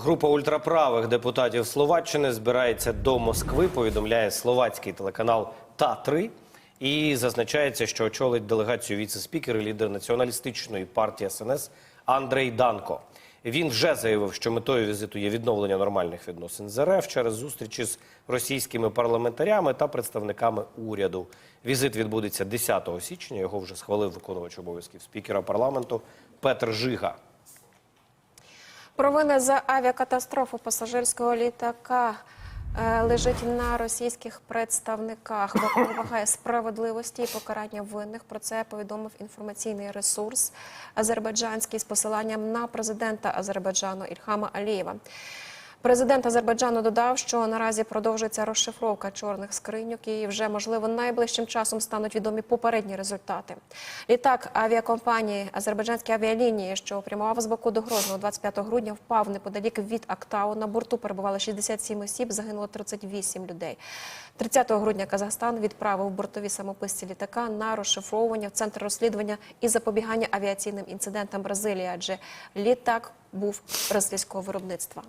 Група ультраправих депутатів Словаччини збирається до Москви. Повідомляє словацький телеканал Та-3. І зазначається, що очолить делегацію віце-спікер і лідер націоналістичної партії СНС Андрей Данко. Він вже заявив, що метою візиту є відновлення нормальних відносин з РФ через зустрічі з російськими парламентарями та представниками уряду. Візит відбудеться 10 січня. Його вже схвалив виконувач обов'язків спікера парламенту Петр Жига. Провина за авіакатастрофу пасажирського літака е, лежить на російських представниках. Баку вимагає справедливості і покарання винних. Про це повідомив інформаційний ресурс азербайджанський з посиланням на президента Азербайджану Ільхама Алієва. Президент Азербайджану додав, що наразі продовжується розшифровка чорних скриньок і вже можливо найближчим часом стануть відомі попередні результати. Літак авіакомпанії Азербайджанські авіалінії, що прямував з Баку до Грозного 25 грудня, впав неподалік від Актау. На борту перебували 67 осіб, загинуло 38 людей. 30 грудня Казахстан відправив бортові самописці літака на розшифровування в центр розслідування і запобігання авіаційним інцидентам Бразилії, адже літак був російського виробництва.